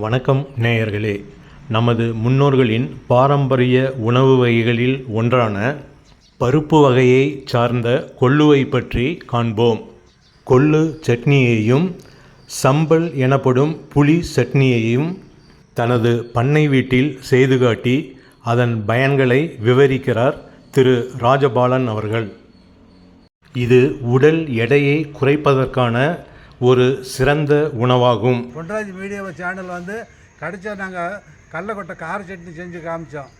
வணக்கம் நேயர்களே. நமது முன்னோர்களின் பாரம்பரிய உணவு வகைகளில் ஒன்றான பருப்பு வகையை சார்ந்த கொள்ளுவை பற்றி காண்போம். கொள்ளு சட்னியையும் சம்பல் எனப்படும் புளி சட்னியையும் தனது பண்ணை வீட்டில் செய்து காட்டி அதன் பயன்களை விவரிக்கிறார் திரு ராஜபாலன் அவர்கள். இது உடல் எடையை குறைப்பதற்கான ஒரு சிறந்த உணவாகும். பொன்ராஜ் மீடியா சேனல் வந்து கடிச்சா நாங்கள் கடலக்கொட்டை கார சட்னி செஞ்சு காமிச்சோம்.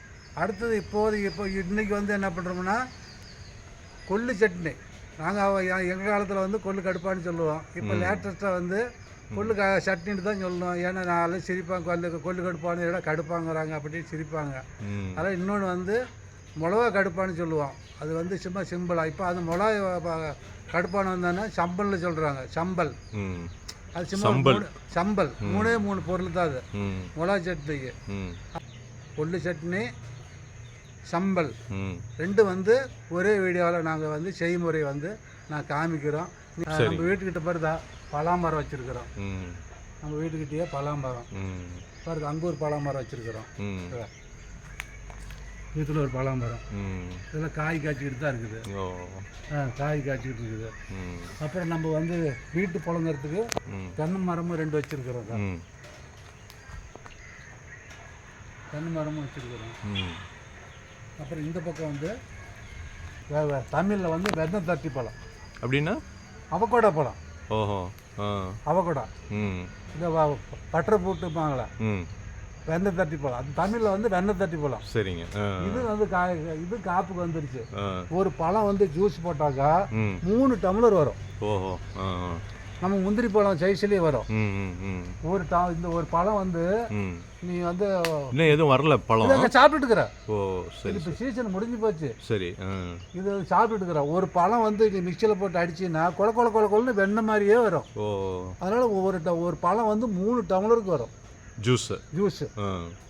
அடுத்தது இப்போதைக்கு இப்போ இன்னைக்கு வந்து என்ன பண்ணுறோம்னா கொள்ளு சட்னி. நாங்கள் எங்கள் காலத்தில் வந்து கொள்ளு கடுப்பான்னு சொல்லுவோம். இப்போ லேட்டஸ்ட்டாக வந்து கொள்ளு க சட்னின்னு தான் சொல்லணும் ஏன்னா நாலு சிரிப்பாங்க கொள்ளு கொள்ளு கடுப்பான்னு இடம் கடுப்பாங்கிறாங்க அப்படின்னு சிரிப்பாங்க. அதனால் இன்னொன்று வந்து மிளகா கடுப்பான்னு சொல்லுவோம் அது வந்து சும்மா சிம்பிளாக இப்போ அது மிளகா ப- கடுப்பான்னு வந்தோன்னா சம்பல்னு சொல்கிறாங்க சம்பல். அது சும்மா சம்பல். மூணே மூணு பொருள் தான் அது. மிளகா சட்னிக்கு. கொள்ளு சட்னி சம்பல். ரெண்டு வந்து ஒரே வீடியோவில் நாங்கள் வந்து செய்முறை வந்து நான் காமிக்கிறோம். நம்ம வீட்டுக்கிட்ட பாருதா பலாமரம் வச்சுருக்குறோம். நம்ம வீட்டுக்கிட்டேயே பலாமரம் பாருங்க அங்கே ஒரு பலாமரம் வச்சுருக்குறோம் வீட்டில் ஒரு பலாமரம். ம். இதில் காய் காய்ச்சிக்கிட்டு தான் இருக்குது. ஆ, காய் காய்ச்சிக்கிட்டு இருக்குது. அப்புறம் நம்ம வந்து வீட்டு புழங்குறதுக்கு தென்னை மரமும் ரெண்டு வச்சுருக்குறோம் தென்னை மரமும் வச்சுருக்குறோம். ம். அப்புறம் இந்த பக்கம் வந்து தமிழில் வந்து வெண்ணெய் தட்டி பழம். அப்படின்னா? அவகோடா பழம். ஓஹோ. ம். இந்த பட்டரை போட்டுப்பாங்களே. வெண்ணெய் தட்டி பழம் அது தமிழில் வந்து வெண்ணெய் தட்டி பழம் சரிங்க. இது வந்து காய் இது காப்புக்கு வந்துருச்சு. ஒரு பழம் வந்து ஜூஸ் போட்டாக்கா மூணு டம்ளர் வரும். ஓஹோ. நம்ம முந்திரி பழம் சைஸ்லேயே வரும். ஒரு ட இந்த ஒரு பழம் வந்து நீ வந்து இன்னும் எதுவும் வரல பழம்? இதை சாப்பிட்டுட்டுக்கிற. ஓ சரி இப்போ சீசன் முடிஞ்சு போச்சு. சரி இது சாப்பிட்டுட்டுக்கிற. ஒரு பழம் வந்து நீ மிக்சியில் போட்டு அடிச்சின்னா கொல கொல கொல கொலன்னு வெண்ணெய் மாதிரியே வரும். ஓ. அதனால் ஒவ்வொரு ட- ஒரு பழம் வந்து மூணு டம்ளருக்கு வரும். ஜூஸு. ஜூஸு.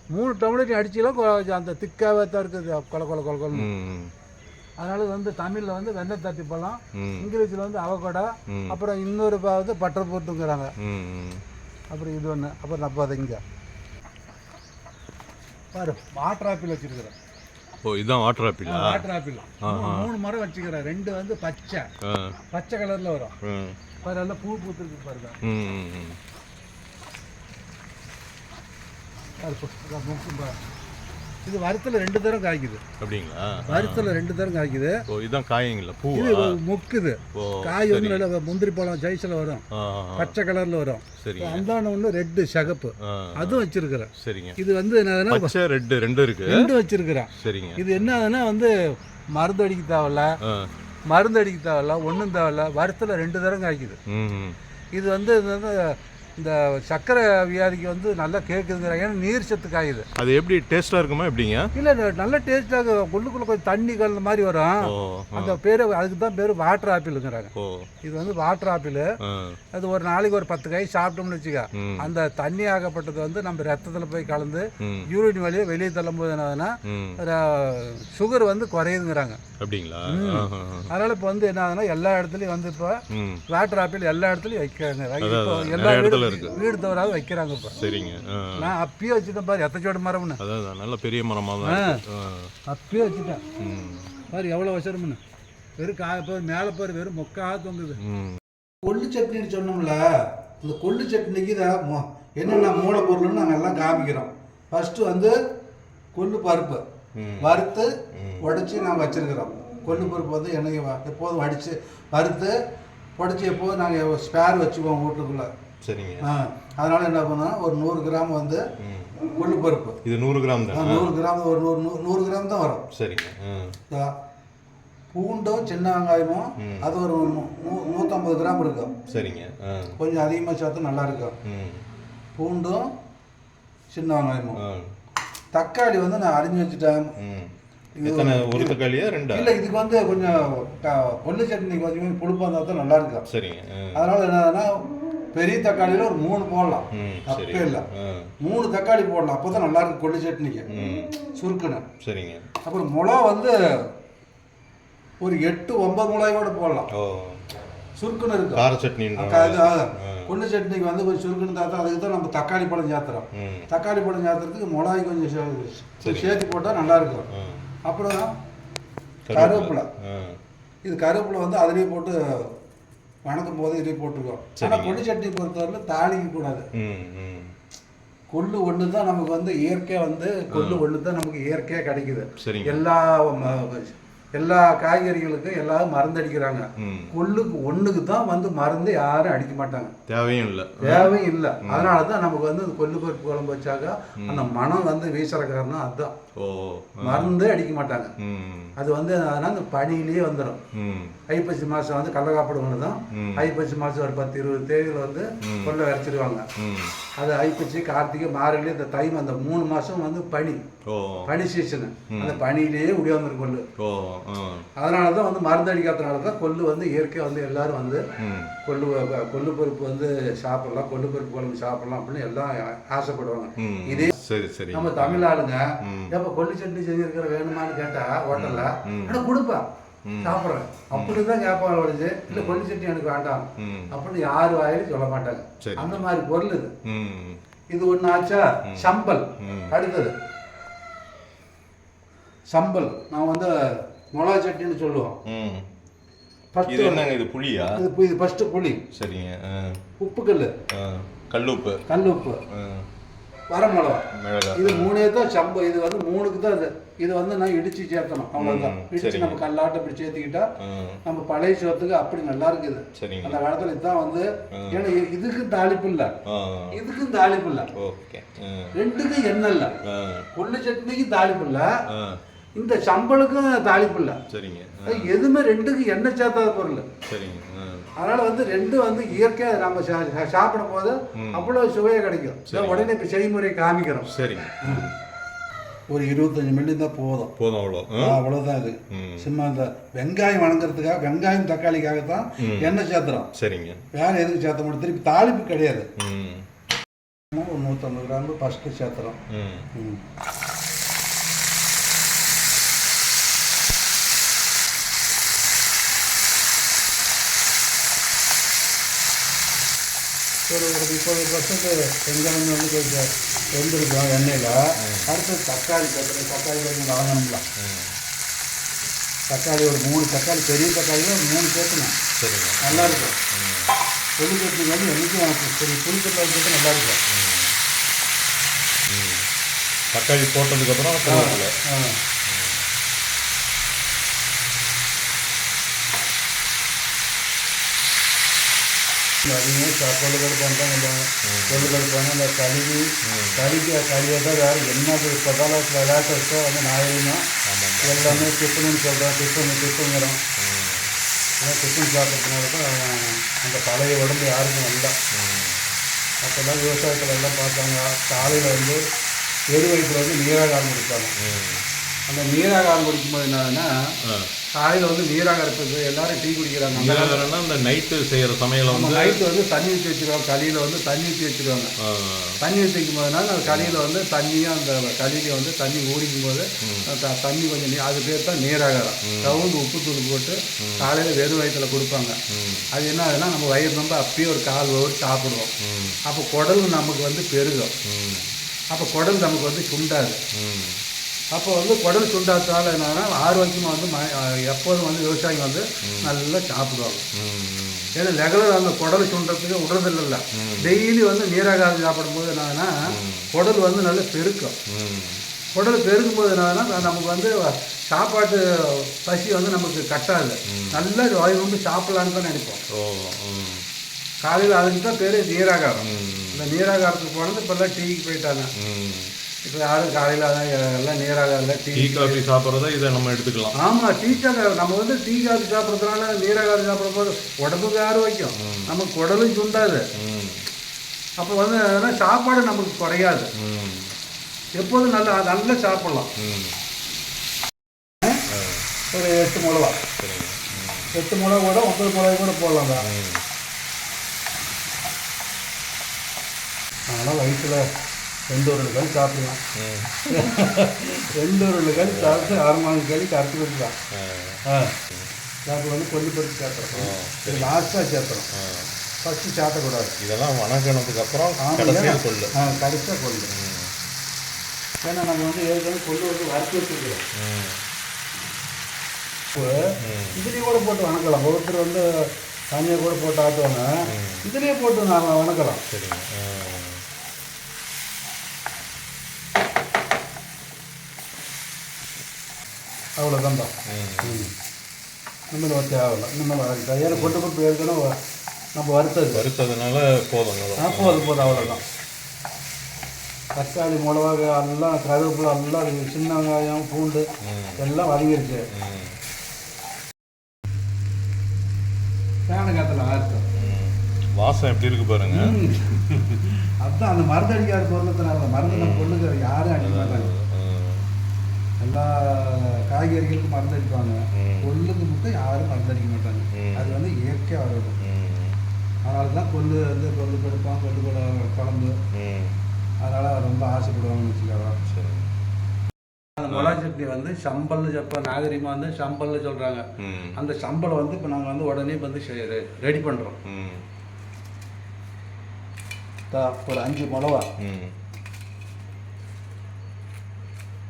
மூணு டம்ளர் நீ அடிச்சிலாம் அந்த திக்காவே தான் இருக்குது. கொல கொல கொல ம் அதனால வந்து தமிழில் வந்து வெண்ணெய் தட்டி பழம் இங்கிலீஷில் வந்து அவகோடா. அப்புறம் இன்னொரு ப- வந்து பட்டர் போட்டுங்கிறாங்க. அப்புறம் இது ஒன்று அப்புறம் நம்ம அதை இங்கே. பாரு வாட்டர் ஆப்பிள் வச்சிருக்கிறேன். ஓ இதுதான் வாட்டர் ஆப்பிளா வாட்டர் ஆப்பிள் மூணு மரம் வச்சுக்கிறேன் ரெண்டு வந்து பச்சை. பச்சை கலரில் வரும். பாரு எல்லாம் பூ பூத்துருக்கு பாருங்க. இதோ வருத்தில் ரெண்டு தரம் காய்க்குது. அப்படிங்களா? வருத்தில் ரெண்டு தரம் காய்க்குது. ஓ இதுதான் காய்ங்களா பூ இது முக்குது காய் வந்து நல்ல முந்திரி பழம் ஜெய்ஸில் வரும். பச்சை கலரில் வரும். சரிங்க. அந்தாண்ட ஒன்று ரெட்டு சிகப்பு. அதுவும் வச்சிருக்கிறேன். சரிங்க. இது வந்து என்னதுன்னா பச்சை ரெட்டு ரெண்டு இருக்கு. ரெண்டு வச்சிருக்கிறேன். சரிங்க. இது என்னதுன்னா வந்து மருந்து அடிக்க தேவையில்ல. மருந்து அடிக்க தேவையில்ல. ஒன்றும் தேவையில்ல. வருத்தில் ரெண்டு தரம் காய்க்குது. இது வந்து இது வந்து இந்த சர்க்கரை வியாதிக்கு வந்து நல்லா கேட்குதுங்கிறாங்க ஏன்னா நீர் சத்து காயுது. அது எப்படி டேஸ்டா இருக்குமா? எப்படிங்க? இல்லை நல்ல டேஸ்ட்டாக உள்ளுக்குள்ள கொஞ்சம் தண்ணி கலந்த மாதிரி வரும். அந்த பேர் அதுக்கு தான் பேர் வாட்டர் ஆப்பிளுங்கிறாங்க இது வந்து வாட்டர் ஆப்பிள் அது ஒரு நாளைக்கு ஒரு பத்து காய் சாப்பிட்டோம்னு வச்சுக்க. அந்த தண்ணி ஆகப்பட்டது வந்து நம்ம ரத்தத்தில் போய் கலந்து யூரின் வழியாக வெளியே தள்ளும்போது என்னதுன்னா சுகர் வந்து குறையுதுங்கிறாங்க. அப்படிங்களா. அதனால் இப்போ வந்து என்ன ஆகுதுன்னா எல்லா இடத்துலையும் வந்து இப்போ வாட்டர் ஆப்பிள் எல்லா இடத்துலையும் வைக்கிறாங்க. எல்லா நிறைய இடத்துல வீடு இருக்கு. வீடு தவறாது வைக்கிறாங்க இப்போ. சரிங்க. நான் அப்பயே வச்சுட்டேன் பாரு எத்தச்சோட மரம்னு. அதான் நல்ல பெரிய மரமாக தான் அப்பயே வச்சுட்டேன். பாரு எவ்வளோ வசரம்னு வெறும் காய பாரு மேலே பாரு வெறும் மொக்கா தொங்குது. கொள்ளு சட்னின்னு சொன்னோம்ல இந்த கொள்ளு சட்னிக்கு மொ- என்னென்ன மூலப்பொருள்னு நாங்கள் எல்லாம் காமிக்கிறோம். ஃபஸ்ட்டு வந்து கொள்ளு பருப்பு. வறுத்து. உடச்சி நாங்கள் வச்சுருக்கிறோம். கொள்ளு பருப்பு வந்து எண்ணெய் வ- எப்போதும் வடித்து வறுத்து உடச்சி எப்போதும் நாங்கள் ஸ்பேர் வச்சுக்குவோம் வீட்டுக்குள்ளே. சரிங்க. ஆ அதனால் என்ன பண்ணுவோம் ஒரு நூறு கிராம் வந்து கொள்ளு பருப்பு. இது நூறு கிராம் தான்? நூறு கிராம் ஒரு நூறு நூறு கிராம் தான் வரும். சரிங்க பூண்டும் சின்ன வெங்காயமும். அது ஒரு நூற்றம்பது கிராம் இருக்கும். சரிங்க கொஞ்சம் அதிகமாக சேர்த்து நல்லா இருக்கும். பூண்டும் சின்ன வெங்காயமும் தக்காளி வந்து நான் அரிஞ்சு வச்சுட்டேன். எத்தனை ஒரு தக்காளியா ரெண்டா? இல்லை இதுக்கு வந்து கொஞ்சம் கொள்ளு சட்னி கொஞ்சம் புளிப்பாக இருந்தால் தான் நல்லா இருக்கும். சரிங்க அதனால என்னதுன்னா பெரிய தக்காளியில் ஒரு மூணு போடலாம். தப்பே இல்லை. மூணு தக்காளி போடலாம். அப்போ தான் நல்லா இருக்கும் கொள்ளு சட்னிக்கு. ம். சுருக்குன்னு. சரிங்க. அப்புறம் மிளகா வந்து ஒரு எட்டு ஒன்பது மிளகாய் கூட போடலாம் சுருக்குன்னு இருக்கும். கார. ஆ. கொள்ளு சட்னிக்கு வந்து கொஞ்சம் சுருக்குன்னு தாத்தா அதுக்கு தான் நம்ம தக்காளி பழம் சேர்த்துறோம் தக்காளி பழம் சேர்த்துறதுக்கு மிளகாய் கொஞ்சம் சேர்த்து போட்டால் நல்லா இருக்கும். அப்புறம் கருவேப்பிலை. இது கருவேப்பிலை வந்து அதுலேயே போட்டு வணக்கும் போது இதுலேயே போட்டுருக்கோம் ஆனால் கொள்ளு சட்னி பொறுத்தவரையில் தாளிக்க கூடாது. கொள்ளு ஒன்று தான் நமக்கு வந்து இயற்கையாக வந்து கொள்ளு ஒன்று தான் நமக்கு இயற்கையாக கிடைக்குது. எல்லா எல்லா காய்கறிகளுக்கும் எல்லாரும் மருந்து அடிக்கிறாங்க கொள்ளுக்கு ஒண்ணுக்கு தான் வந்து மருந்து யாரும் அடிக்க மாட்டாங்க. தேவையும் இல்லை. தேவையும் இல்லை. அதனால தான் நமக்கு வந்து கொள்ளு பருப்பு குழம்பு வச்சாக்கா அந்த மனம் வந்து வீசுற காரணம் அதுதான் மருந்தே அடிக்க மாட்டாங்க. அது வந்து அதனால் அந்த பனியிலேயே வந்துடும் ஐப்பசி மாதம் வந்து கடலக்காப்படு தான். ஐப்பசி மாதம் ஒரு பத்து இருபது தேதியில் வந்து கொள்ளை விரைச்சிருவாங்க அது ஐப்பசி கார்த்திகை மார்கழி இந்த தை அந்த மூணு மாதம் வந்து பனி. பனி சீசனு. அந்த பனியிலேயே உடையாந்துரு கொள்ளு. ஓ. ஆ அதனால தான் வந்து மருந்து அடிக்காதனால தான் கொள்ளு வந்து இயற்கையாக வந்து எல்லாரும் வந்து கொள்ளு கொள்ளு பருப்பு வந்து சாப்பிடலாம் கொள்ளு பருப்பு குழம்பு சாப்பிடலாம் அப்படின்னு எல்லாம் ஆசைப்படுவாங்க. இதே சரி சரி. நம்ம தமிழ் ஆளுங்க. எப்ப கொள்ளு சட்னி செஞ்சிருக்கிற வேணுமான்னு கேட்டா ஹோட்டல்ல ம். ஆனா கொடுப்பா. சாப்பிட்றேன். அப்படிதான் கேட்பாங்க ஒழிஞ்சு இல்ல கொள்ளு சட்னி எனக்கு வேண்டாம். அப்படின்னு யாரு வாயிலும் சொல்ல மாட்டாங்க. அந்த மாதிரி பொருள் இது. இது ஒண்ணு ஆச்சா? சம்பல். அடுத்தது. சம்பல். நான் வந்து மிளகா சட்னின்னு சொல்லுவோம். இது என்னங்க இது புளியா? இது இது ஃபர்ஸ்ட் புளி. சரிங்க உப்பு கல் கல்லுப்பு. கல் உப்பு. ஆ. வரமிளகா மிளகாய் இது மூணே தான் சம்பு இது வந்து மூணுக்கு தான் இது. இது வந்து நான் இடிச்சு சேர்க்கணும் அவ்வளவுதான். இடிச்சு. நம்ம கல்லாட்ட இப்படி சேர்த்துக்கிட்டா நம்ம பழைய சோத்துக்கு அப்படி நல்லா இருக்குது. அந்த காலத்துல இதுதான் வந்து ஏன்னா இதுக்கும் தாளிப்பு இல்ல. இதுக்கும் தாளிப்பு இல்ல. ரெண்டுக்கும் எண்ணெய் இல்ல. கொள்ளு சட்னிக்கு தாளிப்பு இல்ல. இந்த சம்பளுக்கும் தாளிப்பு இல்ல. சரிங்க. எதுவுமே ரெண்டுக்கும் எண்ணெய் சேர்த்தாத பொருள். சரிங்க. அதனால வந்து ரெண்டும் வந்து இயற்கையா நம்ம சாப்பிடும் போது அவ்வளவு சுவையா கிடைக்கும். உடனே இப்ப செய்முறை காமிக்கிறோம். சரிங்க. ஒரு இருபத்தஞ்சு மில்லி தான் போதும். போதும் அவ்வளோ. ஆ? அவ்வளவுதான் இது சும்மா இந்த வெங்காயம் வணங்குறதுக்காக வெங்காயம் தக்காளிக்காக தான் எண்ணெய் சேர்த்துறோம். சரிங்க. வேற எதுக்கு சேர்த்த முடியும்? திருப்பி தாளிப்பு கிடையாது. ஒரு நூற்றம்பது கிராம் ஃபஸ்ட்டு சேர்த்துறோம். ஒரு ஒரு முப்பது பர்சன்ட் வெங்காயம் வந்து கொஞ்சம் வெந்திருக்கும் எண்ணெயில்? அடுத்து தக்காளி சேர்த்துறோம் தக்காளி கொஞ்சம் வதங்கணும்ல ம். தக்காளி ஒரு மூணு தக்காளி பெரிய தக்காளியில் மூணு சேர்க்கணும் சரிங்க. நல்லா இருக்கும் புளிக்கட்டுக்கு வந்து என்றைக்கும் எனக்கு சரி புளிக்கட்டில் வச்சுட்டு நல்லா இருக்கும் ம். தக்காளி போட்டதுக்கப்புறம் அதிகமாக கொள்ளு கடுப்பு பண்ணுறாங்க கொள்ளு கடுப்பாங்க இந்த கழுவி கழுவி கழுவியை தான் வேறு என்ன பதால விளையாட்டு வச்சா வந்து ஆமாம் எல்லாமே டிஃபனுன்னு சொல்கிறோம் டிஃபன் டிஃபனுங்கிறோம் அதான் டிஃபன் சாப்பிட்றதுனால தான் அந்த பழைய உடம்பு யாருக்கும் இல்லை. அப்போல்லாம் விவசாயத்தில் எல்லாம் பார்த்தாங்க. காலையில் வந்து வெறு வயிற்றுல வந்து நீராகாரம் குடிப்பாங்க. அந்த நீராகாரம் குடிக்கும்போது என்னன்னா ஆ. காலையில் வந்து நீராகாரம் இப்போ எல்லாரும் டீ குடிக்கிறாங்க. அந்த நீராகாரம்னா அந்த நைட்டு செய்கிற சமையலை வந்து நைட்டு வந்து தண்ணி ஊற்றி வச்சுருவாங்க. களியில் வந்து தண்ணி ஊற்றி வச்சுருவாங்க. தண்ணி ஊற்றி வைக்கும் போதுனால அந்த களியில் வந்து தண்ணியும் அந்த களியில் வந்து தண்ணி ஓடிக்கும் போது தண்ணி கொஞ்சம் அது பேர் தான் நீராகாரம். கவுந்து உப்பு தூள் போட்டு காலையில் வெறும் வயிற்றுல கொடுப்பாங்க. அது என்ன ஆகுதுன்னா நம்ம வயிறு ரொம்ப அப்பயே ஒரு கால் ஒரு சாப்பிடுவோம். அப்போ குடல் நமக்கு வந்து பெருகும். அப்போ குடல் நமக்கு வந்து சுண்டாது ம். அப்போ வந்து குடல் சுண்டாத்தால் என்னன்னா ஆரோக்கியமாக வந்து எப்போதும் வந்து விவசாயிங்க வந்து நல்லா சாப்பிடுவாங்க. ஏன்னா ரெகுலர் அந்த குடல் சுண்டுறதுக்கு விடுறதில்ல டெய்லி வந்து நீராகாரம் சாப்பிடும்போது என்னன்னா குடல் வந்து நல்லா பெருக்கும். குடல் பெருக்கும் போது என்னன்னா நமக்கு வந்து சாப்பாட்டு பசி வந்து நமக்கு கட்டாது. நல்லா வாய் வந்து சாப்பிடலான்னு தான் நினைப்போம். காலையில் அதுக்கு தான் பேர் நீராகாரம். இந்த நீராகாரத்துக்கு போனது இப்போல்லாம் டீக்கு போயிட்டாங்க. இப்போ யாரும் காலையில் எல்லாம் நீராகாரம் டீ டீ காஃபி சாப்பிட்றத இதை நம்ம எடுத்துக்கலாம். ஆமாம் டீ காஃபி நம்ம வந்து டீ காஃபி சாப்பிட்றதுனால நீராகாரம் சாப்பிடும்போது உடம்புக்கு ஆரோக்கியம் நமக்கு உடலும் சுண்டாது. அப்போ வந்து அதனால சாப்பாடு நமக்கு குறையாது. எப்போதும் நல்லா நல்லா சாப்பிடலாம். ஒரு எட்டு மிளகா எட்டு மிளகா கூட ஒன்பது மிளகா கூட போடலாம் தான். அதனால் வயிற்றில் ரெண்டு ஒரு களி சாப்பிடலாம். ம் ரெண்டு ஒரு களி சாப்பிட்டு ஆறு மாதம் களி கரைச்சி ஆ. அப்போ வந்து கொல்லி சேர்த்துறோம் இது லாஸ்ட்டாக சேர்த்துறோம் ஃபஸ்ட்டு சாத்தக்கூடாது இதெல்லாம் ஆமாம், கடைசியாக சொல்லு. ஆ கடைசியாக கொள்ளு ஏன்னா நம்ம வந்து ஏற்கனவே கொள்ளு வந்து வறுத்து வச்சுருக்கிறோம். இப்போ இதுலேயே கூட போட்டு வணக்கலாம். ஒருத்தர் வந்து தனியாக கூட போட்டு ஆட்டுவாங்க. இதுலேயே போட்டு நான் வணக்கலாம். சரிங்க. ஆ. அவ்வளோதான்ப்பா ம். இன்னும் ஒரு தேவையில்லை இன்னும் கையால் கொண்டு போட்டு ஏற்கனவே நம்ம வறுத்தது. வறுத்ததுனால போதும் ஆ போதும் போதும் அவ்வளோதான் தக்காளி மிளகா எல்லாம் கருவேப்பிலை எல்லாம். சின்ன வெங்காயம் பூண்டு எல்லாம் வதங்கிருச்சு. ம். ஃபேனு காத்தில் ஆயிரத்தோம் ம். வாசம் எப்படி இருக்கு பாருங்க. அதுதான் அந்த மருந்து அடிக்காத பொருளத்தினால மருந்து நம்ம பொண்ணுக்கு யாரும் அடிக்க மாட்டாங்க. எல்லா காய்கறிகளுக்கும் மருந்து அடிப்பாங்க. கொல்லுக்கு மட்டும் யாரும் மருந்து அடிக்க மாட்டாங்க. அது வந்து இயற்கையாக வரும் ம். அதனால தான் கொல்லு வந்து கொல்லு கொடுப்பான் கொல்லு கூட குழம்பு. அதனால் ரொம்ப ஆசைப்படுவாங்கன்னு வச்சுக்கலாம் சரி அந்த மிளகா சட்னி வந்து சம்பல்னு இப்போ நாகரிகமாக வந்து சம்பல்னு சொல்கிறாங்க. அந்த சம்பளம் வந்து இப்போ நாங்கள் வந்து உடனே வந்து ரெடி பண்ணுறோம். ஒரு அஞ்சு மிளவா.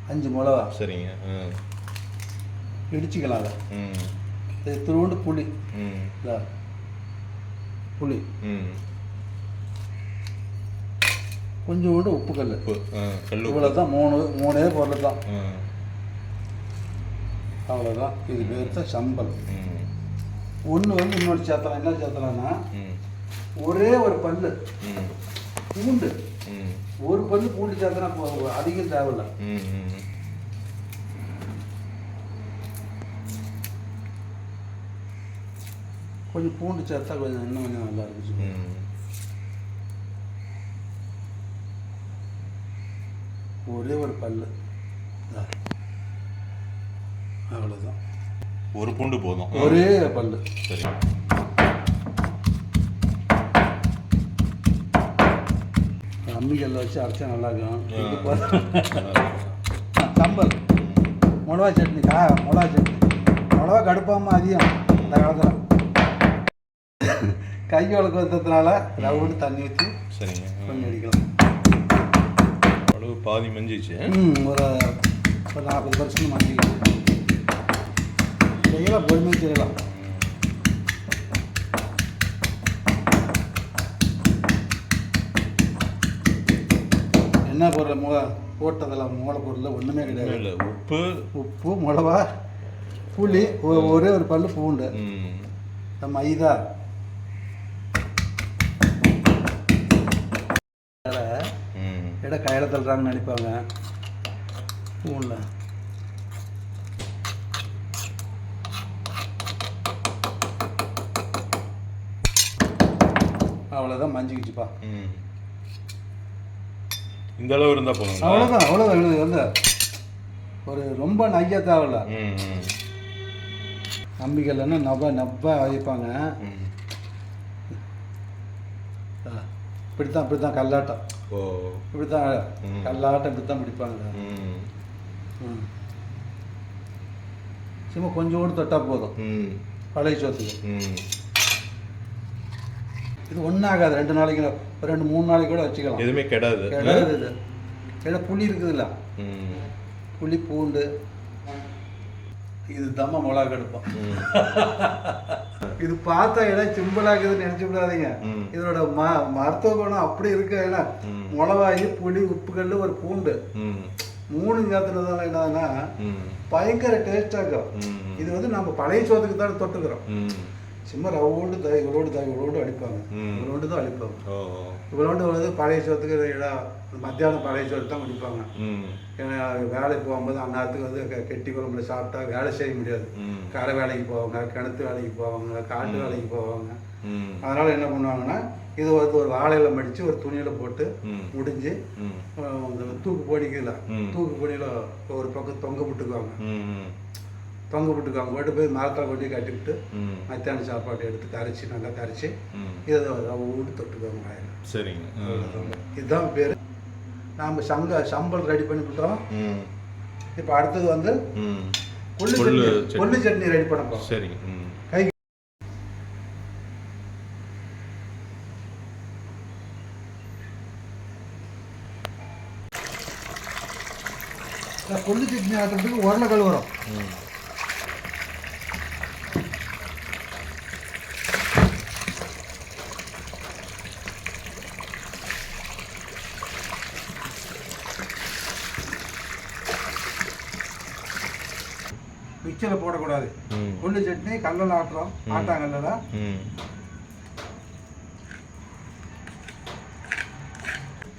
அஞ்சு மிளவா. சரிங்க. ம். இடிச்சிக்கலாம் அதை திருவுண்டு புளி. புளி. ம். கொஞ்சோண்டு உப்பு. கல் கல் இவ்வளோ தான் மூணு மூணே பொருள் தான். அவ்வளோதான் இது பேர் தான் சம்பல். ம். ஒன்று வந்து இன்னொரு சேர்த்தலாம். என்ன சேர்த்தலாம்னா. ஒரே ஒரு பல்லு. ம். பூண்டு. ஒரு பல்லு பூண்டு சேர்த்தனா போதும். அதிகம் தேவையில்ல. கொஞ்சம் பூண்டு சேர்த்தா கொஞ்சம் இன்னும் கொஞ்சம் நல்லா இருந்துச்சு ம். ஒரே ஒரு பல்லு. அவ்வளோதான் ஒரு பூண்டு போதும் ஒரே பல்லு சரி அம்மிக்கல்ல வச்சு அரைச்சா நல்லா இருக்கும் ஆ. இது. சம்பல். மிளகா சட்னி கா மிளகா சட்னி. மிளகா கடுப்பாமல் அதிகம் இந்த காலத்தில். கை வழக்கு வந்ததுனால ரவுண்டு தண்ணி ஊற்றி சரிங்க. கொஞ்சம் அடிக்கலாம். அளவு பாதி மஞ்சிச்சு. ம் ஒரு ஒரு நாற்பது பர்சன்ட் மாற்றிக்கலாம் செய்யலாம் பொறுமையாக செய்யலாம். என்ன பொருள் மூளை போட்டதில் மூளை பொருள் ஒன்றுமே கிடையாது. உப்பு. உப்பு மிளவா புளி ஒரே ஒரு பல்லு பூண்டு. மைதா. இட கையில் தள்ளுறாங்கன்னு நினைப்பாங்க. பூண்டில் அவ்வளோதான் மஞ்சிக்கிச்சுப்பா. இந்த அளவு இருந்தால் போதுங்களா அவ்வளோதான் அவ்வளோதான் இது வந்து ஒரு ரொம்ப நையா தேவையில்ல. நம்பிக்கையில்னா நப நப்பா வைப்பாங்க ம். இப்படி தான் இப்படி தான் கல்லாட்டம் ஓ இப்படி தான் ம். கல்லாட்டம் இப்படி தான் பிடிப்பாங்க. சும்மா கொஞ்சோண்டு தொட்டால் போதும் ம். பழைய சோத்துக்கு. இது ஒன்றும் ஆகாது ரெண்டு நாளைக்கு ரெண்டு மூணு நாளைக்கு கூட வச்சுக்கலாம் எதுவுமே கெடாது கிடையாது இது ஏன்னா புளி இருக்குதுல்ல. புளி பூண்டு இது தம்ம மிளகா கடுப்போம். இது பார்த்தா இடம் சிம்பிளாகுதுன்னு நினச்சி விடாதீங்க ம். இதோட ம மருத்துவ குணம் அப்படி இருக்கு ஏன்னா. மிளகாய் புளி உப்புக்கல் ஒரு பூண்டு. மூணு சேர்த்துனதால என்னன்னா ம். பயங்கர டேஸ்டாக இருக்கும். இது வந்து நம்ம பழைய சோத்துக்கு தான் தொட்டுக்கிறோம். சும்மா ரவுண்டு த இவ்வளோண்டு த இவ்வளோண்டு அடிப்பாங்க. இவ்வளோண்டு தான் அடிப்பாங்க ஓ இவ்வளோண்டு வந்து பழைய சோத்துக்கு இடம் மத்தியானம் பழைய சோறு தான் குடிப்பாங்க. ஏன்னா வேலைக்கு போகும்போது அந்நேரத்துக்கு வந்து கெட்டி குழம்புல சாப்பிட்டா வேலை செய்ய முடியாது. கரை வேலைக்கு போவாங்க கிணத்து வேலைக்கு போவாங்க காட்டு வேலைக்கு போவாங்க. அதனால் என்ன பண்ணுவாங்கன்னா இது வந்து ஒரு வாழையில மடித்து ஒரு துணியில் போட்டு. முடிஞ்சு தூக்கு போடிக்கல. தூக்கு போடியில் ஒரு பக்கம் தொங்க விட்டுக்குவாங்க தொங்க விட்டுக்கு அவங்க போட்டு போய் மரத்தில் கொண்டு கட்டிவிட்டு மத்தியானம் சாப்பாடு எடுத்து கரைச்சி நல்லா கரைச்சி இதை ஊடு தொட்டுக்குவாங்க ஆயிரம் சரிங்க. இதுதான் பேர். நாம் சங்க சம்பல் ரெடி பண்ணி விட்டோம் இப்போ அடுத்தது வந்து கொள்ளு சட்னி கொள்ளு சட்னி ரெடி பண்ண சரி சரிங்க. கை கொள்ளு சட்னி ஆட்டுறதுக்கு உருளைக்கல் வரும். சட்னி கல்லில் ஆட்டுறோம். ஆட்டாங்கல்லில் ம்.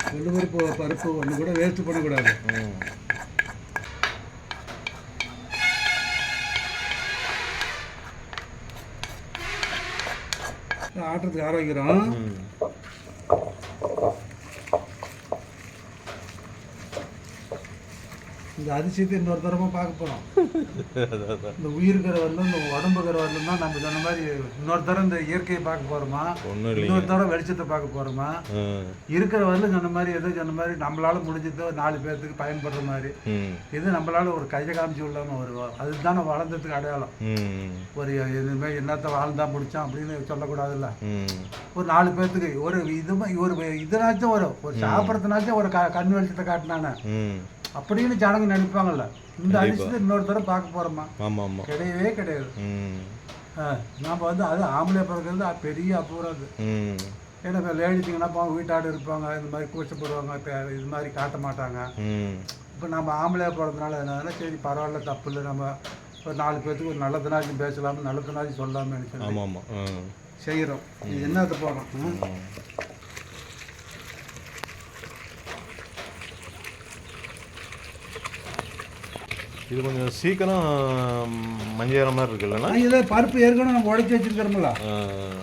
கொள்ளு பருப்பு பருப்பு ஒன்று கூட வேஸ்ட் பண்ணக்கூடாது. ஆட்டுறதுக்கு ஆரோக்கியம் ம். இந்த அதிசயத்தை இன்னொரு தரமாக பார்க்க போகிறோம் இந்த உயிருக்கிற வரலும் இந்த உடம்புக்கிற வரலும் தான் நம்ம சொன்ன மாதிரி இன்னொரு தரம் இந்த இயற்கையை பார்க்க போகிறோமா இல்லைங்க. இன்னொரு தரம் வெளிச்சத்தை பார்க்க போகிறோமா ம் இருக்கிற வரலும் சொன்ன மாதிரி எதோ சொன்ன மாதிரி நம்மளால முடிஞ்சதோ நாலு பேர்த்துக்கு பயன்படுற மாதிரி. இது நம்மளால ஒரு கையை காமிச்சு இல்லாமல் ஒரு அதுதான் வளர்ந்ததுக்கு அடையாளம். ஒரு இதுமே என்னத்த வாழ்ந்தா முடிச்சான் அப்படின்னு சொல்லக்கூடாதுல்ல. ஒரு நாலு பேர்த்துக்கு ஒரு இது ஒரு இதனாச்சும் வரும். ஒரு சாப்பிட்றதுனாச்சும் ஒரு கண் வெளிச்சத்தை காட்டினானே. அப்படின்னு ஜனங்க நினைப்பாங்கல்ல. இந்த அதிசயத்தை இன்னொரு தடவை பார்க்க போறோமா ஆமாம் ஆமாம் கிடையவே கிடையாது. நாம் வந்து அது ஆம்பளை பிறக்கிறது பெரிய அபூர்வம் அது. ஏன்னா இப்போ லேடிஸுங்கன்னா போவாங்க வீட்டாடு இருப்பாங்க இந்த மாதிரி கூச்சப்படுவாங்க இப்போ இது மாதிரி காட்ட மாட்டாங்க. இப்போ நம்ம ஆம்பளையா பிறந்தனால என்னன்னா சரி பரவாயில்ல தப்பு இல்லை. நம்ம ஒரு நாலு பேர்த்துக்கு ஒரு நல்லதுனாச்சும் பேசலாம் நல்லதுனாச்சும் சொல்லாமல் நினைக்கிறோம் ஆமாம் ஆமாம் ம் செய்கிறோம் இது என்னது போகிறோம் இது கொஞ்சம் சீக்கிரம் மஞ்சள் மாதிரி இருக்குல்லண்ணா இதில் பருப்பு ஏற்கனவே நம்ம உடைச்சி வச்சுருக்கிறோம்ல.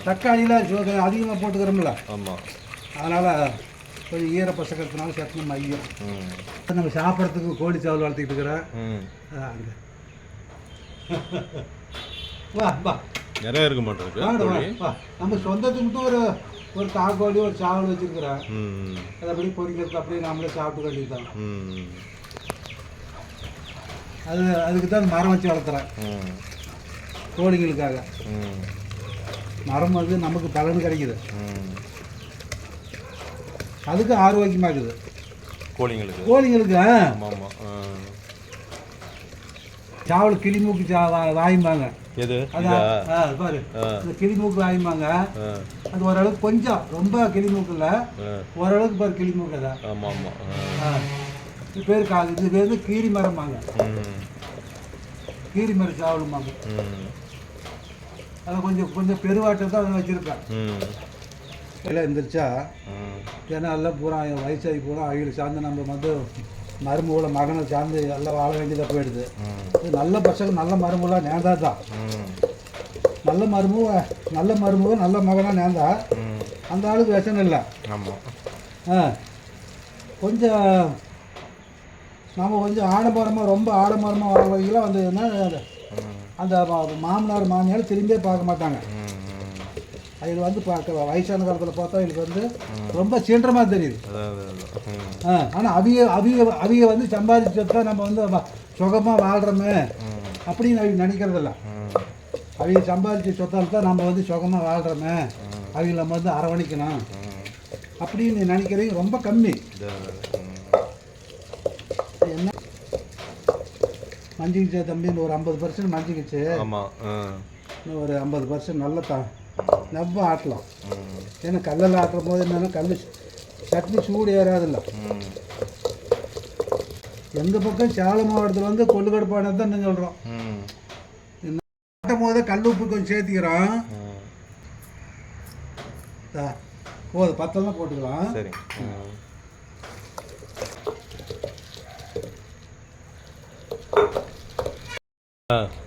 தக்காளிலாம் அதிகமாக போட்டுக்கிறோம்ல. ஆமாம் அதனால் கொஞ்சம் ஈர பசக்கிறதுனால சட்னி மையம். ம். நம்ம சாப்பிட்றதுக்கு கோழி சாவல் வளர்த்திட்டு இருக்கிறேன். வா வா. நிறைய இருக்க வா, வா. நம்ம சொந்தத்துக்கு மட்டும் ஒரு ஒரு காக்கோழி ஒரு சாவல் வச்சுருக்கிறேன் அதை அப்படியே பொரிக்கிறது அப்படியே நம்மளே சாப்பிட்டு ம். அது அதுக்கு தான் மரம் வச்சு வளர்த்துறேன். கோழிங்களுக்காக மரம் வந்து நமக்கு பலன் கிடைக்குது. அதுக்கு ஆரோக்கியமாக இருக்குது கோழிங்களுக்கு கோழிங்களுக்கு. சாவல் கிளிமூக்கு வாயும்பாங்க. எது? அதான் பாரு. இந்த கிளிமூக்கு வாயும்பாங்க. அது ஓரளவுக்கு கொஞ்சம் ரொம்ப கிளிமூக்கு இல்லை ஓரளவுக்கு பாரு கிளிமூக்கு அதை. ஆமாம் ஆமாம் ஆ. இது பேர் கா இது பேர் வந்து கீரி மரம்பாங்க ம். கீரி மர சாவலும்பாங்க ம். அதை கொஞ்சம் கொஞ்சம் பெருவாட்டை தான் அதை வச்சுருப்பேன் ம். எல்லாம் எந்திரிச்சா ஏன்னா எல்லாம் பூரா வயசாகி பூரா அவங்களுக்கு சார்ந்து நம்ம வந்து மருமகளை மகனை சார்ந்து எல்லாம் வாழ வேண்டியதாக போயிடுது. நல்ல பசங்க நல்ல மருமகளாக நேர்ந்தா தான். நல்ல மருமக நல்ல மருமக நல்ல மகனாக நேர்ந்தா அந்த ஆளுக்கு விஷம் இல்லை. ஆமாம் ஆ. கொஞ்சம் நம்ம கொஞ்சம் ஆடம்பரமாக ரொம்ப ஆடம்பரமாக வரவங்களாம் வந்து என்ன அந்த மாமனார் மாமியார் திரும்பியே பார்க்க மாட்டாங்க. அதில் வந்து பார்க்க வயசான காலத்தில் பார்த்தா அவங்களுக்கு வந்து ரொம்ப சீன்றமாக தெரியுது. ஆனால் அவிய அவிய அவிய வந்து சம்பாதிச்சதான் நம்ம வந்து சுகமாக வாழ்கிறோமே அப்படின்னு அவங்க நினைக்கிறதில்ல. அவங்க சம்பாதிச்ச சொத்தால் தான் நம்ம வந்து சுகமாக வாழ்கிறோமே அவங்கள நம்ம வந்து அரவணைக்கணும். அப்படின்னு நினைக்கிறவங்க ரொம்ப கம்மி இதான் ம் என்ன மஞ்சிக்கிச்சு தம்பி இந்த ஒரு ஐம்பது பர்சன்ட் மஞ்சிக்கிச்சு. ஆமாம் இன்னும் ஒரு ஐம்பது பர்சன்ட் நல்ல த நம்ப ஆட்டலாம். ஏன்னா கல்லில் ஆட்டுற போது என்னென்னா கல் சட்னி சூடு ஏறாதில்ல. எந்த பக்கம் சேலம் மாவட்டத்தில் வந்து கொள்ளுக்கடுப்பானது தான் சொல்கிறோம் ஆட்டும் போது கல் உப்பு கொஞ்சம் சேர்த்திக்கிறோம். போதும் பத்தெல்லாம் போட்டுக்கலாம். சரிங்க ம் ஆ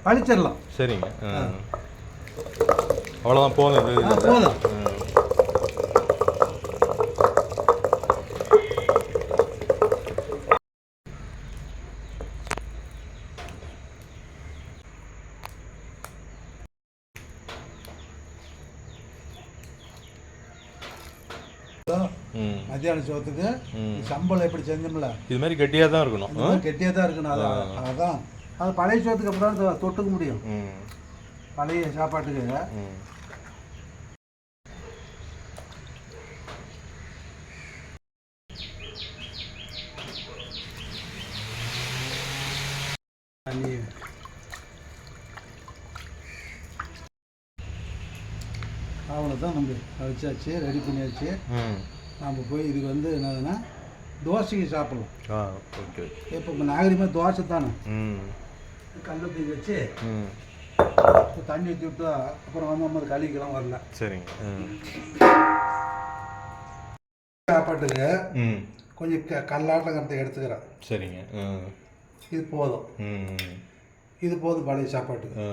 அழிச்சிடலாம். சரிங்க. அவ்வளோதான் போதும். போதும். மத்தியான சோத்துக்கு. சம்பளம் எப்படி செஞ்சோம்ல? இது மாதிரி கெட்டியாக தான் இருக்கணும்? கெட்டியாக தான் இருக்கணும். அதான். அது பழைய சோத்துக்கு அப்புறம் தான் தொட்டுக்க முடியும். பழைய சாப்பாட்டுக்கு. ம். தண்ணி அவனை தான் நம்ம வச்சாச்சு ரெடி பண்ணியாச்சு. நம்ம போய் இதுக்கு வந்து என்னதுன்னா தோசைக்கு சாப்பிடலாம் ஆ ஓகே இப்போ நாகரிகமாக தோசை தானே? கல்லை தூக்கி வச்சு ம். இப்போ தண்ணி ஊற்றி விட்டு அப்புறம் வந்து நம்ம கழிக்கலாம் வரல. சரிங்க. சாப்பாட்டுக்கு ம். கொஞ்சம் க கல்லாட்டங்கிறத எடுத்துக்கிறேன். சரிங்க. இது போதும். ம் இது போதும் பழைய சாப்பாட்டுக்கு.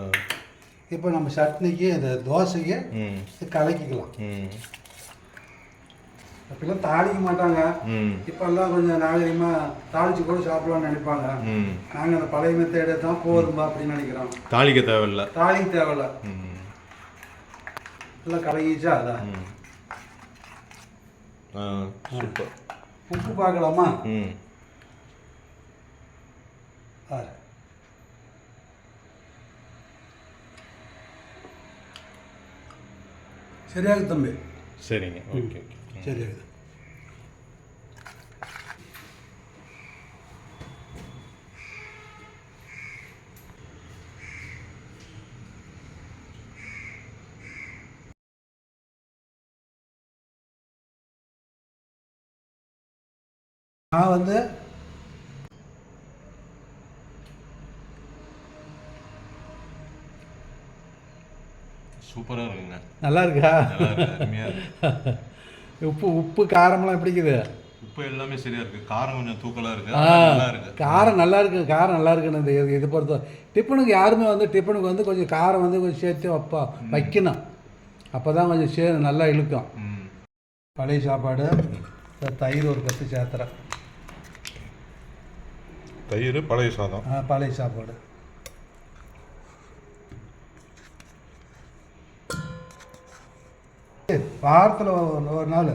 இப்போ நம்ம சட்னிக்கு இந்த தோசைக்கு கலக்கிக்கலாம். ம் அப்பெல்லாம் தாளிக்க மாட்டாங்க. ம். இப்போல்லாம் கொஞ்சம் நாகரிகமாக தாளிச்சு கூட சாப்பிடலாம்னு நினைப்பாங்க. ம். நாங்கள் அந்த பழைய மெத்தேடை தான் போதும்பா அப்படின்னு நினைக்கிறோம். தாளிக்க தேவையில்ல. தாளிக்க தேவையில்ல. ம். எல்லாம் கலகிச்சா அதான் சூப்பர். உப்பு பார்க்கலாமா? சரியாகுது தம்பி. சரிங்க. Okay okay. சரியாகுது நான் வந்து சூப்பராக இருக்குங்க. நல்லா இருக்கா? நல்லா இருக்கு. உப்பு உப்பு காரமெல்லாம் எப்படி இருக்குது? உப்பு எல்லாமே சரியா இருக்கு. காரம் கொஞ்சம் தூக்கலா இருக்கு. நல்லா இருக்கு. காரம் நல்லா இருக்கு. காரம் நல்லா இருக்குன்னு இந்த இது- இது பொறுத்த டிஃபனுக்கு யாருமே வந்து டிஃபனுக்கு வந்து கொஞ்சம் காரம் வந்து கொஞ்சம் சேர்த்து வைப்பா வைக்கணும். அப்போ தான் கொஞ்சம் சே நல்லா இழுக்கும். பழைய சாப்பாடு தயிர் ஒரு கத்து சேர்த்துறேன் தயிர் பழைய சாதம். ஆ, பழைய சாப்பாடு. வாரத்தில் ஒரு நாள்.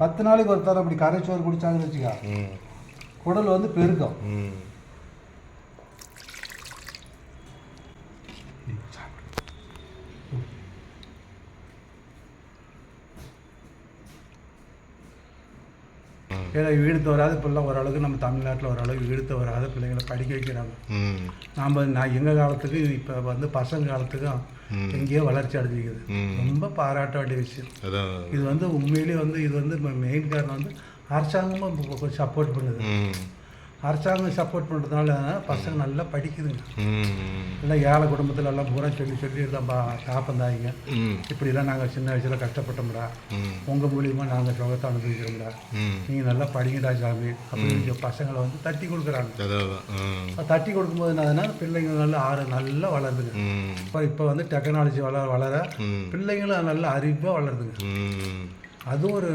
பத்து நாளைக்கு ஒரு தரம் அப்படி கரைச்சோறு குடிச்சாங்கன்னு வச்சுக்கா. குடல் வந்து பெருக்கும் ஏன்னா ஈடுத்து வராத இப்போல்லாம் ஓரளவுக்கு நம்ம தமிழ்நாட்டில் ஓரளவுக்கு ஈடுத்து வராத பிள்ளைங்களை படிக்க வைக்கிறாங்க. நாம் நான் எங்கள் காலத்துக்கு இப்போ வந்து பசங்க காலத்துக்கும். எங்கேயோ வளர்ச்சி அடைஞ்சிக்குது. ரொம்ப பாராட்ட வேண்டிய விஷயம். இது வந்து உண்மையிலேயே வந்து இது வந்து மெயின் காரணம் வந்து அரசாங்கமும் சப்போர்ட் பண்ணுது. அரசாங்கம் சப்போர்ட் பண்ணுறதுனால பசங்க நல்லா படிக்குதுங்க. எல்லாம் ஏழை குடும்பத்தில் எல்லாம் பூரா சொல்லி சொல்லி எல்லாம் பா காப்பந்தாயிங்க ம். இப்படிலாம் நாங்கள் சின்ன வயசில் கஷ்டப்பட்டோம்டா. உங்கள் மூலியமாக நாங்கள் சுகத்தை அனுபவிக்கிறோம்டா. நீங்கள் நல்லா படிங்கடா சாமி அப்படின்னு பசங்களை வந்து தட்டி கொடுக்குறாங்க. தட்டி கொடுக்கும்போது என்னதுன்னா பிள்ளைங்க நல்லா ஆறு நல்லா வளருதுங்க. இப்போ இப்போ வந்து டெக்னாலஜி வளர வளர பிள்ளைங்களும் நல்லா அறிவாக வளருதுங்க. அதுவும் ஒரு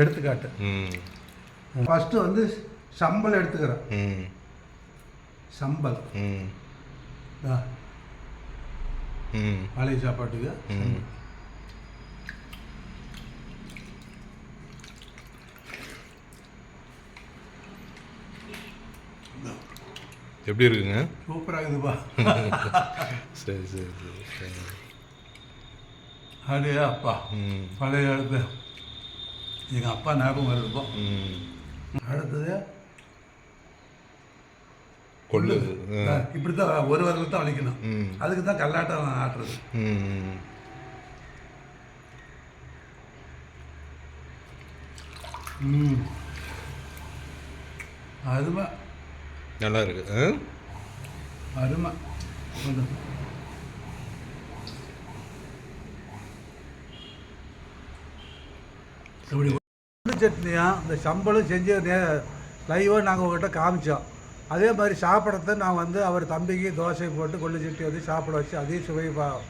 எடுத்துக்காட்டு. ஃபஸ்ட்டு வந்து சம்பல் எடுத்துக்கிறேன். ம். சம்பல் ம். ஆ, ம். பழைய சாப்பாட்டுக்கு. ம். எப்படி இருக்குங்க? சூப்பராக இருக்குதுப்பா. சரி சரி சரி அடே அப்பா. ம். பழைய காலத்து. எங்கள் அப்பா ஞாபகம் வருதுப்பா. ம். அடுத்தது கொள்ளுது. இப்படி தான் ஒரு வரல தான் வலிக்கணும் அதுக்கு தான் கல்லாட்டம் ஆட்டுறது. ம் அருமை. நல்லா இருக்கு? அருமை. இப்படி உளுந்து சட்னியா இந்த சம்பளம் செஞ்சு லைவாக நாங்கள் உங்கள்கிட்ட காமிச்சோம். அதே மாதிரி சாப்பிட்றத நான் வந்து அவர் தம்பிக்கு தோசை போட்டு கொள்ளு சட்டி வந்து சாப்பிட வச்சு அதே சுவை பா-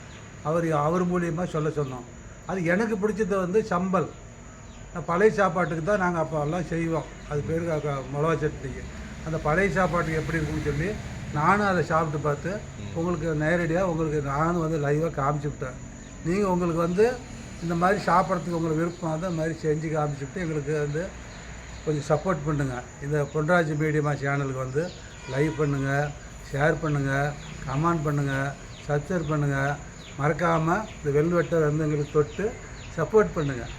அவர் அவர் மூலியமாக சொல்ல சொன்னோம். அது எனக்கு பிடிச்சது வந்து சம்பல். பழைய சாப்பாட்டுக்கு தான் நாங்கள் அப்போ எல்லாம் செய்வோம். அது பேர் க- மிளகா சட்னிக்கு அந்த பழைய சாப்பாட்டுக்கு எப்படி இருக்குன்னு சொல்லி நானும் அதை சாப்பிட்டு பார்த்து உங்களுக்கு நேரடியாக உங்களுக்கு நானும் வந்து லைவாக காமிச்சு விட்டேன். நீங்கள் உங்களுக்கு வந்து இந்த மாதிரி சாப்பிட்றதுக்கு உங்களுக்கு விருப்பம் அந்த இந்த மாதிரி செஞ்சு காமிச்சுட்டு எங்களுக்கு வந்து கொஞ்சம் சப்போர்ட் பண்ணுங்கள் இந்த பொன்ராஜ் மீடியமா சேனலுக்கு வந்து லைக் பண்ணுங்கள் ஷேர் பண்ணுங்கள் கமெண்ட் பண்ணுங்கள் சப்ஸ்கிரைப் பண்ணுங்கள் மறக்காமல் இந்த வெல்வெட்டை வந்து எங்களுக்கு தொட்டு சப்போர்ட் பண்ணுங்கள்